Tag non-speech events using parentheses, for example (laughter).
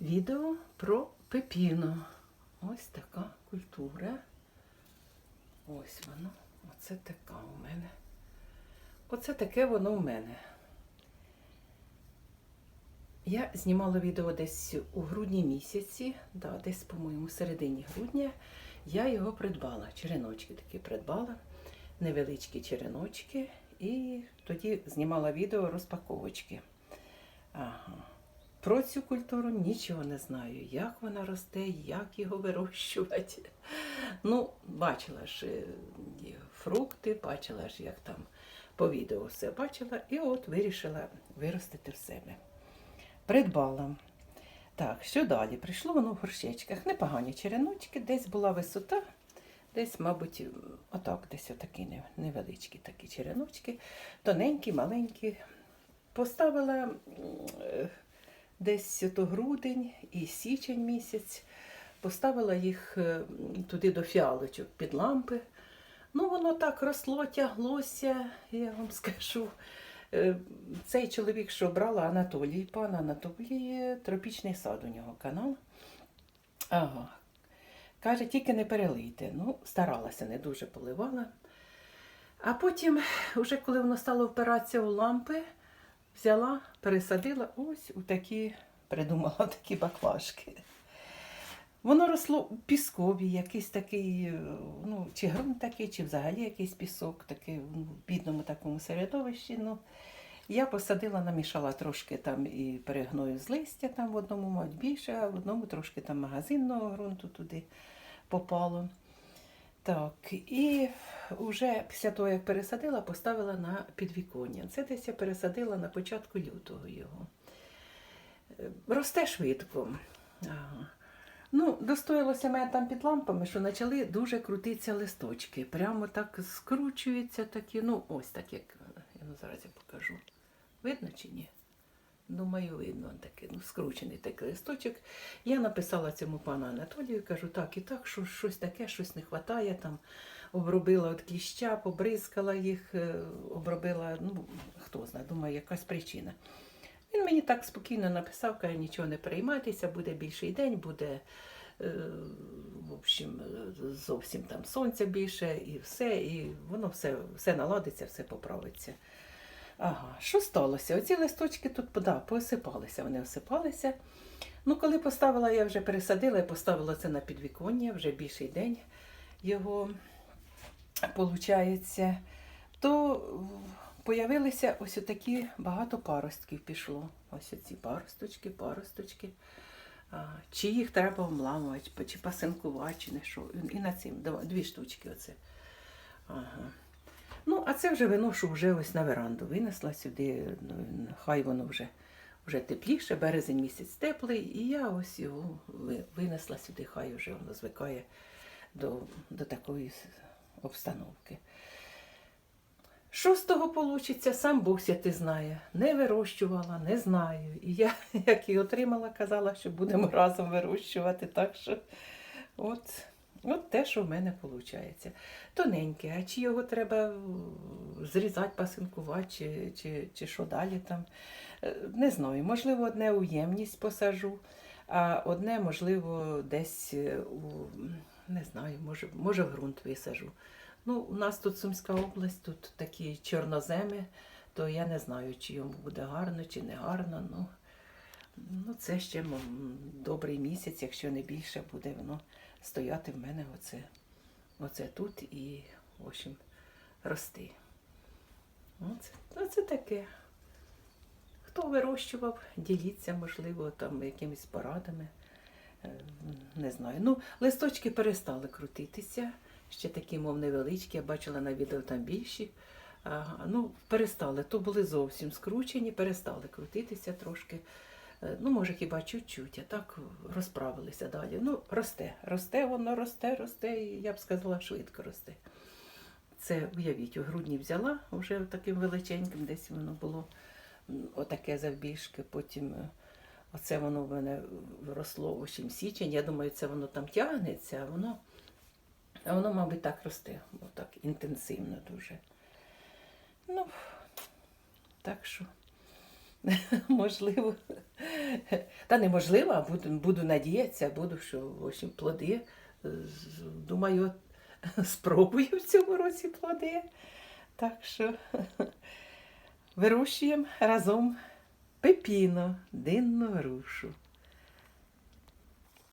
відео про пепіно. Ось така культура. Ось воно. Оце така у мене. Оце таке воно у мене. Я знімала відео десь у грудні місяці, да, десь, по-моєму, середині грудня. Я його придбала. Череночки такі придбала, невеличкі череночки. І тоді знімала відео розпаковочки. Ага. Про цю культуру нічого не знаю, як вона росте, як його вирощувати. Ну, бачила ж е, фрукти, бачила ж, як там по відео все бачила, і от вирішила виростити в себе. Придбала. Так, що далі? Прийшло воно в горщечках. Непогані череночки, десь була висота, десь, мабуть, отак, десь отакі невеличкі такі череночки, тоненькі, маленькі. Поставила е, десь то грудень і січень місяць. Поставила їх е, туди до фіалочок під лампи. Ну, воно так росло, тяглося, я вам (laughs) скажу. Е, Цей чоловік, що брала Анатолій, пан Анатолій, тропічний сад у нього канал. Ага. Каже, тільки не перелийте. Ну, старалася, не дуже поливала. А потім, вже коли воно стало впиратися у лампи, взяла, пересадила ось у такі, придумала (laughs) такі баклажки. Воно росло у піскові, якийсь такий, ну, чи ґрунт такий, чи взагалі якийсь пісок, такий ну, в бідному такому середовищі. Ну, я посадила, намішала трошки там і перегною з листя, там в одному мабуть більше, а в одному трошки там магазинного ґрунту туди попало. Так, і вже після того, як пересадила, поставила на підвіконня. Це десь я пересадила на початку лютого його. Е, Росте швидко. Ага. Ну, достоялося мене там під лампами, що почали дуже крутитися листочки. Прямо так скручуються такі, ну, ось так, як я зараз я покажу. Видно чи ні? Думаю, видно он такий, ну, скручений такий листочок. Я написала цьому пану Анатолію, кажу, так і так, що щось таке, щось не вистачає. Там обробила от кліща, побризкала їх, е, обробила, ну, хто знає, думаю, якась причина. Він мені так спокійно написав, каже, нічого не переймайтеся, буде більший день, буде е, в общем, зовсім там сонця більше і все, і воно все, все наладиться, все поправиться. Ага, що сталося? Оці листочки тут да, посипалися, вони осипалися. Ну, коли поставила, я вже пересадила і поставила це на підвіконня, вже більший день його получається, то появилися ось такі багато паростків пішло. Ось оці паросточки, паросточки. Чи їх треба обламувати, чи пасинкувати, чи не що. І на цим дві штучки оце. Ага. А це вже виношу вже ось на веранду. Винесла сюди, ну, хай воно вже, вже тепліше, березень місяць теплий, і я ось його винесла сюди, хай вже воно звикає до, до такої обстановки. Що з того получиться, сам Бог святий знає. Не вирощувала, не знаю. І я, як і отримала, казала, що будемо разом вирощувати. Так що от, от те, що в мене виходить. Тоненьке, а чи його треба зрізати, пасинкувати, чи, чи, чи що далі там. Е, Не знаю. Можливо, одне у ємність посажу, а одне, можливо, десь е, у не знаю, може, може в ґрунт висажу. Ну, у нас тут Сумська область, тут такі чорноземи, то я не знаю, чи йому буде гарно, чи не гарно. Ну, ну це ще добрий місяць, якщо не більше, буде воно стояти в мене оце, оце тут і, в общем, рости. Оце, оце таке. Хто вирощував, діліться, можливо, там якимись порадами. Е, Не знаю. Ну, листочки перестали крутитися. Ще такі, мов невеличкі, я бачила на відео там більші. Ага, ну, перестали. То були зовсім скручені, перестали крутитися трошки. Е, Ну, може, хіба чуть-чуть, а так розправилися далі. Ну, росте, росте, воно росте, росте, і я б сказала, швидко росте. Це, уявіть, у грудні взяла, вже таким величеньким, десь воно було отаке завбільшки, потім е, оце воно в мене росло в січень. Я думаю, це воно там тягнеться, а воно, а воно, мабуть, так росте, отак інтенсивно дуже. Ну, так що (laughs) можливо. (laughs) Та неможливо, буду, буду надіятися, буду, що в плоди. Думаю, (laughs) спробую в цьому році плоди. Так що (laughs) вирощуємо разом пепіно, динну грушу.